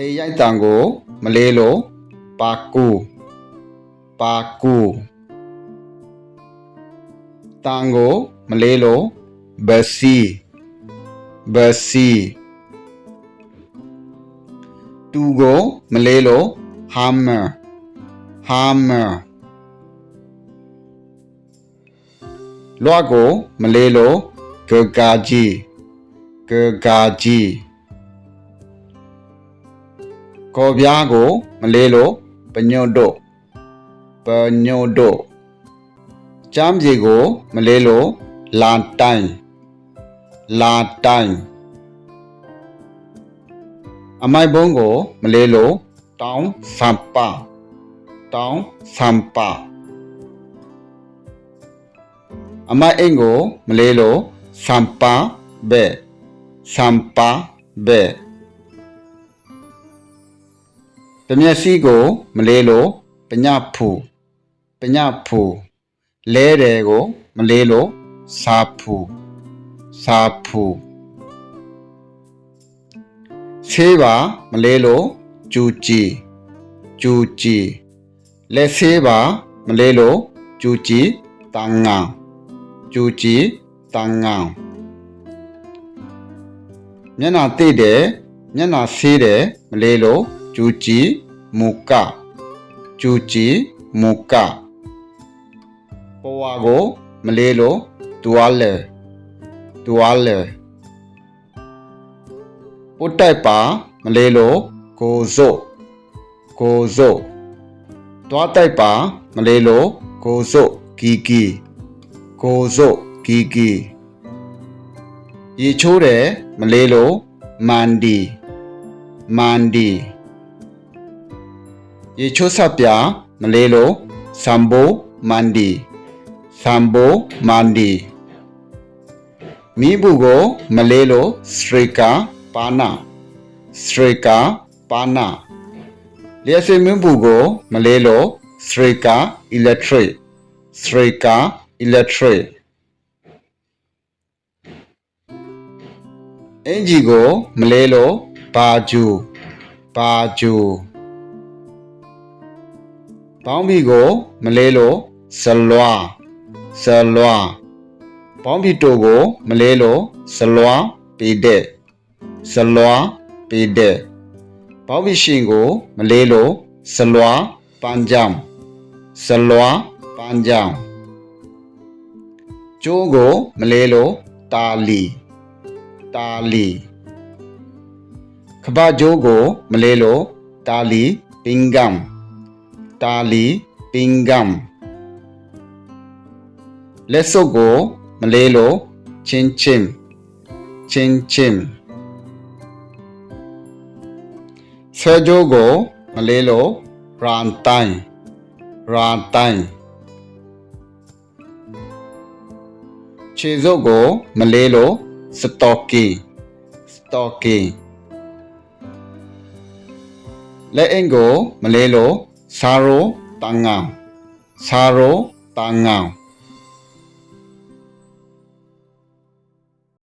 အေရိုက်တံကိုမလေးလို့ပါကူပါကူတံကိုမလေးလို့ဘစီဘစီတူကိုမလေးလို့ hammer hammer လွှတ်ကိုမလေးလို့ဂဂါကြီးဂဂါကြီး ကော်ပြားကို မလေးလို့ပညွတ်တို့ပညွတ်တို့ကျမ်းပြေကို မလေးလို့လာတိုင်လာတိုင်အမိုက်ဘုံကို မလေးလို့တောင်းစံပါတောင်းစံပါအမိုက်အိမ်ကို မလေးလို့စံပါဘဲစံပါဘဲ ပမျက်စီကို မလေးလို့ပညဖူပညဖူလဲတယ်ကို မလေးလို့စာဖူစာဖူဆေးပါမလေးလို့ကျူကြည်ကျူကြည်လက်ဆေးပါမလေးလို့ကျူကြည်တန်ငောင်ကျူကြည်တန်ငောင်မျက်နှာတိတ်တယ်မျက်နှာဆေးတယ်မလေးလို့ ကျူကြည်မူကကျူကြည်မူကပေါ်ဝါကိုမလေးလို့တူအားလေတူအားလေပုတ်တိုက်ပါမလေးလို့ကိုစို့ကိုစို့တွားတိုက်ပါမလေးလို့ကိုစို့ဂီဂီကိုစို့ဂီဂီရေချိုးတယ်မလေးလို့မန်ဒီမန်ဒီ ရေချိုးဆက်ပြမလေးလို့ဆမ်ဘိုမန်ဒီဆမ်ဘိုမန်ဒီမိဘူးကိုမလေးလို့စထရီကာပါနာစထရီကာပါနာလျှက်စင်မင်းဘူးကိုမလေးလို့စထရီကာအီလက်ထရစ်စထရီကာအီလက်ထရစ်အင်ဂျီကိုမလေးလို့ဘာဂျူဘာဂျူ ပေါင်းဘီကိုမလေးလို့ဇလွာဇလွာပေါင်းဘီတိုကိုမလေးလို့ဇလွာပေတဲ့ဇလွာပေတဲ့ပေါင်းဘီရှင်ကိုမလေးလို့ဇလွာပန်ဂျမ်ဇလွာပန်ဂျမ်ကျိုးကိုမလေးလို့တာလီတာလီခပကျိုးကိုမလေးလို့တာလီပင်ဂမ် တာလီပင်ဂမ်လက်စုပ်ကိုမလေးလို့ချင်းချင်းချင်း ချင်းဆဲကြိုး